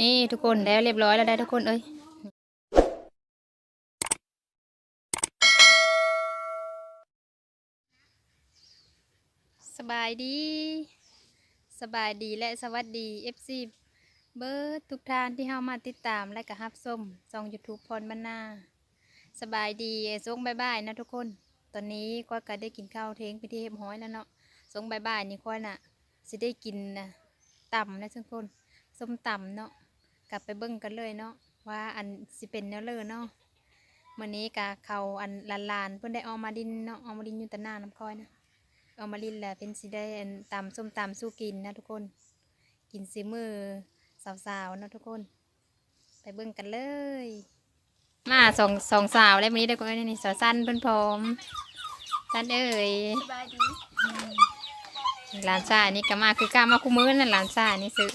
นี่ทุกคนแล้วเรียบร้อยแล้วได้ทุกคนเอ้ยสบายดี สบายดีและสวัสดี FC เบิร์ดทุกท่านที่เข้ามาติดตามและก็รับส้มช่อง YouTube พรบรรณาสบายดีส่งบายบายนะทุกคน ตอนนี้ก็ก็ได้กินข้าวเทงไปที่เรียบร้อยแล้วเนาะส่งบายบายนี่ค่อยน่ะสิได้กินนะต่ำนะทุกคนส้มต่ำเนาะ กลับไปเบิ่งกันเลยเนาะว่าอันสิเป็นแนวเลยเนาะมื้อนี้กะเขาอันลานๆเพิ่นได้เอามาดินเนาะเอามาดินอยู่แตะหน้าน้ำคอยนะเอามาดินแหละเป็นสิได้อันตำส้มตำสู้กินนะทุกคน กินสิมือสาวๆเนาะทุกคน ไปเบิ่งกันเลย มาสองสองสาวแล้ววันนี้ได้ก็นี่นี่สาวสั้นเพิ่นพร้อมสั้นเอ้ยสบายดีหลานชายนี่ก็มาคือกล้ามาคู่มือนั่นหลานชายนี่ซื้อ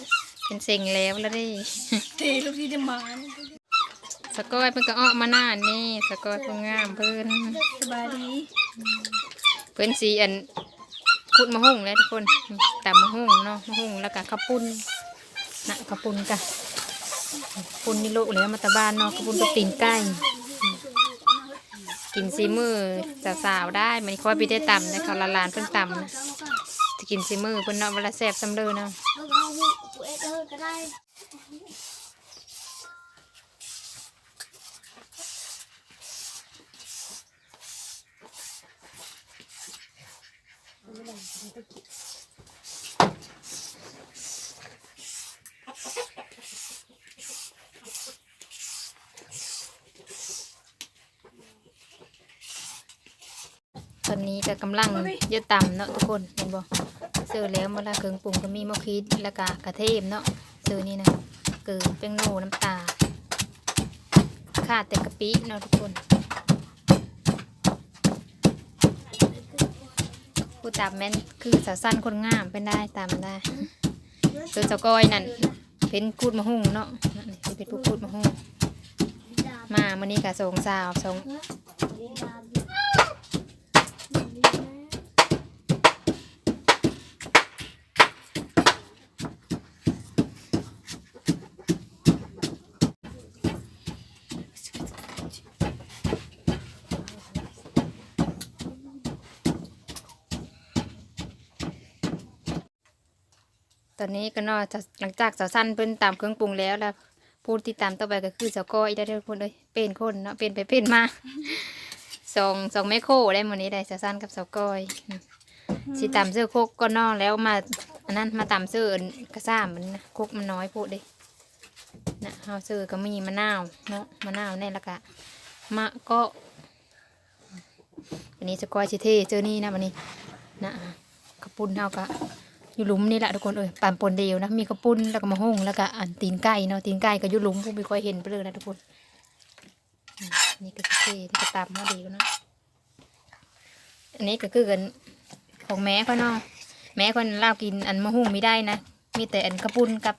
เป็นเซ็งแล้วแล้วเดิเตะลูกที่จะมาสกอยเพิ่นก็ออกมาหน้านี่สกอยเพิ่นงามเพิ่นสบายดีเพิ่นสีอันขุดมะฮุ่งเลยทุกคนตำมะฮุ่งเนาะมะฮุ่งแล้วก็ข้าวปุ้นนะข้าวปุ้นกะปุ้นนี่โลกแล้วมาตะบ้านเนาะข้าวปุ้นกับตีนไก่กินซีมือสาวๆได้มันค่อยไปได้ตำนะเขาละลานเพิ่นตำนะจะกินซีมือเพิ่นเนาะเวลาแซ่บซ้ำเลยเนาะ แล้วก็เอาหูกูเอ็ดเออก็ได้ตอนนี้ก็กำลังเยอะต่ำเนาะทุกคนเห็นบ่เสือแล้วเวลาเครื่องปรุงก็มีมะขีดแล้วก็กระเทียมเนาะ เสือนี่นะเกลือแป้งโนน้ำตาลขาดแต่กะปิเนาะทุกคนผู้ตามแม่นคือสาวสั้นคนงามเป็นได้ตามได้คือเจ้าก้อยนั่นเป็นกูดมะฮุ่งเนาะนี่เป็นผู้กูดมะฮุ่งมาวันนี้กับสองสาวสอง ตอนนี้ก็นอหลังจากสาวสั้นเพิ่นตามเครื่องปรุงแล้วแล้วผู้ที่ตามต่อไปก็คือสาวก้อยได้ทุกคนเลยเป็นคนเนาะเป็นไปเป็นมาสองสองแม่โคได้หมดนี้ได้สาวสั้นกับสาวก้อยสิตามเสื้อโคกก็นอแล้วมาอันนั้นมาตามเสื้ออันกระซ่ามันนะโคกมันน้อยพูดเลยนะเฮาเสื้อก็มีมะนาวเนาะมะนาวแน่ละกะมะก็วันนี้สาวก้อยสิเทเจอนี่นะวันนี้นะกระปุนเฮากะ อยู่หลุมนี่แหละทุกคนเอ้ยปานปนเดียวนะมีกระปุ้นแล้วก็มะฮุ่งแล้วก็อันตีนไก่เนาะตีนไก่ก็อยู่หลุมผู้ไม่ค่อยเห็นไปเลยนะทุกคนนี่ก็เท่ที่ก็ตามมาดีกว่าเนะอันนี้ก็คือกันของแม่เขาเนาะแม่คนเล่ากินอันมะฮุ่งไม่ได้นะมีแต่อันกระปุ้นกับ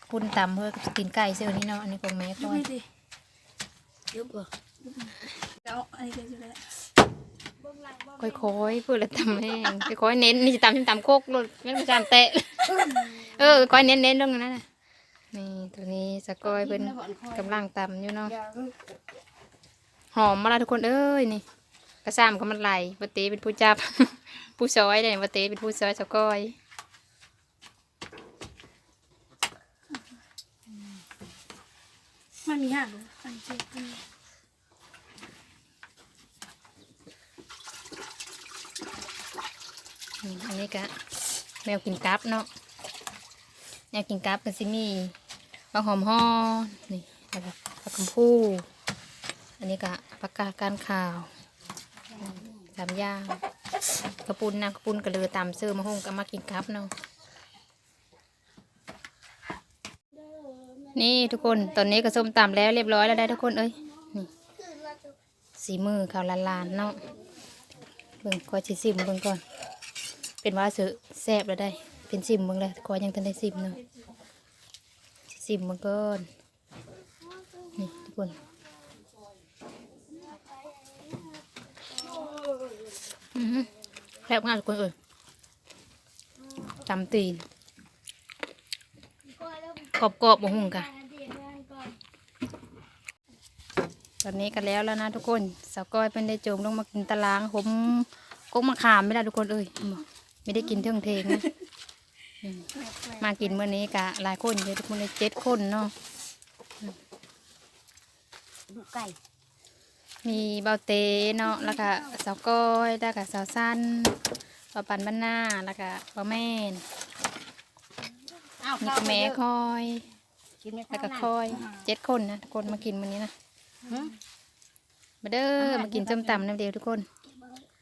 กระปุ้นตำเพื่อกับตีนไก่เสื้อนี้เนาะอันนี้ของแม่ยุเขาบไม่ดียุบเหรอแล้วอันนี้ก็จะได้ ค่อยๆเพื่อละตำแห้งค่อยๆเน้นนี่จะตำชิมตำโคกเลยไม่ต้องจำเตะ เออค่อยเน้นๆเรื่องนั้นนะนี่ตัวนี้สกอยเป็นกำลังตำอยู่เนาะหอมมาละทุกคนเอ้ยนี่กระซ้ำก็มันไหลปะเตเป็นผู้จับ ผู้ซอยเลยปะเตเป็นผู้ซอยสกอยมันมีห่างอันเจ็บ อันนี้ก็แมวกินกับเนาะแมวกินกับก็สิมีบาหอมห่อนี่แล้วก็ผักกำพูอันนี้ก็ผักกากานขาวสามย่างกระปุนนะกระปุนกระเลือตามเสื้อมาห้องก็มากินกับเนาะนี่ทุกคนตอนนี้ก็ส้มตำแล้วเรียบร้อยแล้วได้ทุกคนเอ้ยนี่สีมือเขาละลานเนาะเบิ่งก็ชิซิมเบิ่งก่อน เป็นว่าสือแซ่บแล้วได้ เป็นซิมเบิ่งเลยก็ยังทันได้ซิมเนาะสิซิมเบิ่งก่อนนี่ทุกคนแซ่บมากทุกคนเอ้ยตำตีนกรอบกรอบบ่หุ่งกะตอนนี้ก็แล้วแล้วนะทุกคนสาวก้อยเป็นได้โจมลงมากินตารางผมกกมะขามไม่ได้ทุกคนเอ้ย ไม่ได้กินเท่งเทงนะอืมมากินเมื่อนี้กะหลายคนเลยทุกคนเลยเจ็ดคนเนาะ ดูไก่มีเบาเตเนาะ แล้วก็สาวก้อย แล้วก็สาวสั้นสาวปันบ้านหน้า แล้วก็เบาแม่นอ้าวนี่ก็แม่คอย กินไม่แล้วก็คอยเจ็ดคนนะทุกคนมากินวันนี้นะมาเด้อ มากินส้มตำน้ำเดียวทุกคน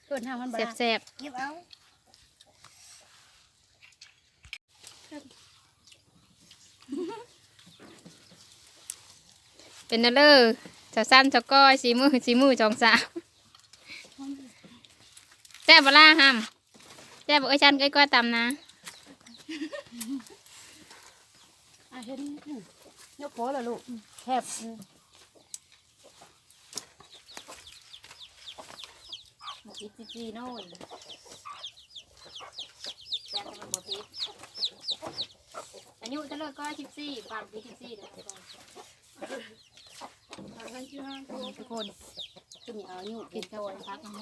เพื่อนห้ามันบ่แซ่บแซ่บเก็บเอา ๆ เป็นนั่นเลยสาวสั้นสาวก้อยสีมือสีมือจองสาวแซ่บเวลาห้ามแซ่บเอ้ยชันเอ้ยก้อยตำนะเห็นยกโผล่เหรอลูกแคบอืมมาคิดจีโน่น แซ่บมันบ่ติดอายุจะเลิกก็สิบสี่ปากปีสิบสี่นะทุกคนขึ้นเอาอยู่กินนกระโตบวนพักน้ำ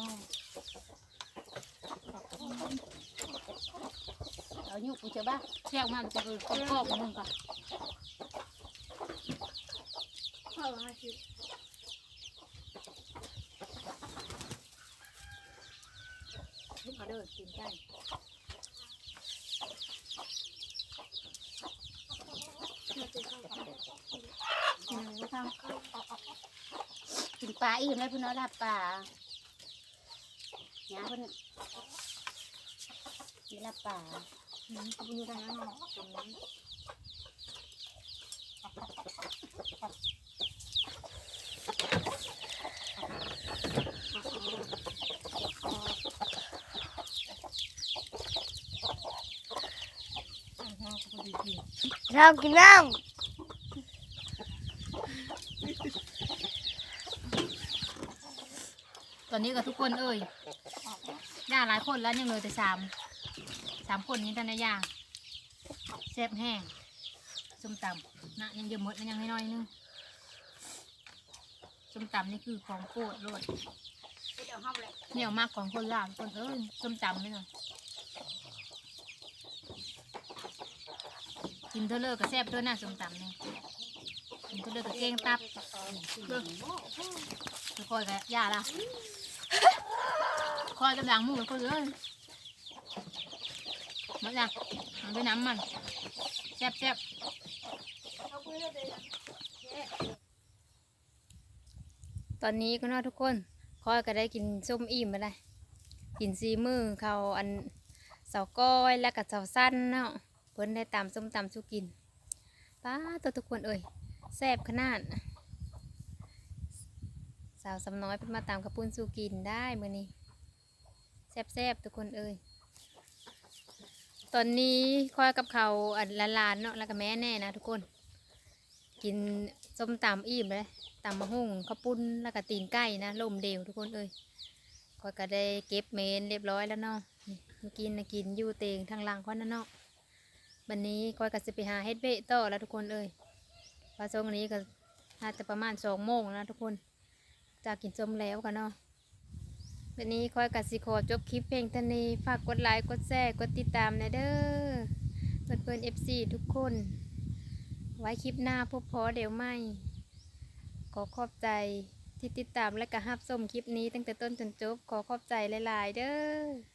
เอาอยู่กูเจอบ้าเที่มันจะคือกรอบๆของมึงก่อนเอาเด้อกินได้ อืมลูกข้างกินปลาอิ่มแล้วพี่น้อยรับปลาเนี่ยเพิ่นนี่รับปลาขอบคุณกันนะเนากินน้ำ ตอนนี้ก็ทุกคนเอ้ยย่าหลายคนแล้วยังเลยแต่สามสามคนนี้ท่านนะย่าแซ่บแห้งส้มตำนะยังเยอะหมดนะยังให้น้อยนึงส้มตำนี่คือของโปรดโลดำเดี๋ยวห้องเหนียวมากของคนลาวคนเอ้ยส้มตำไม่หน่อยกินเท่าเลิกก็แซ่บด้วยนะส้มตำเนี่ยกินเท่าเลิกก็เก่งตับเบิ่งคอยกับย่าละ คอยกำลังมูกับคนเลยมาจ้ะมันด้วยน้ำมันแซ่บแซ่บตอนนี้ก็น่าทุกคนคอยก็ได้กินส้มอิ่มมาได้กินซีมือเขาอันเสาก้อยแล้วก็เสาสั้นเนาะเพิ่นได้ตามส้มตำสุกินป้าตัวทุกคนเอ่ยแซ่บขนาด สาวสำน้อยเป็นมาตามกระปุ้นสุกินได้เมื้อนี้ แซ่บๆทุกคนเอ่ยตอนนี้คอยกับเขาอันละลานๆเนาะแล้วก็แม่แน่นะทุกคน กินส้มตำอิ่มเลยตำมะฮุ่งข้าวปุ้นแล้วก็ตีนไก่นะลมเดียวทุกคนเอ่ยข้อยก็ได้เก็บเมนเรียบร้อยแล้วเนาะเมื่อกี้นะกินอยู่เตงทางหลังข้อยนั่นเนาะวันนี้ข้อยก็จะไปหาเฮ็ดเบะต่อแล้วทุกคนเอ้ยปลาส้มอันนี้ก็น่าจะประมาณสองโมงแล้วนะทุกคน จากกินส้มแล้วกันเนาะ วันนี้ค่อยก็สิขอจบคลิปเพลงท่านี้ฝากกดไลค์กดแชร์กดติดตามนะเด้อเพื่อนเพื่อนเอฟซีทุกคน ไว้คลิปหน้าพบพอเดี๋ยวไม่ ขอขอบใจที่ติดตามและกับฮับส้มคลิปนี้ตั้งแต่ต้นจนจบขอขอบใจหลาย ๆ เด้อ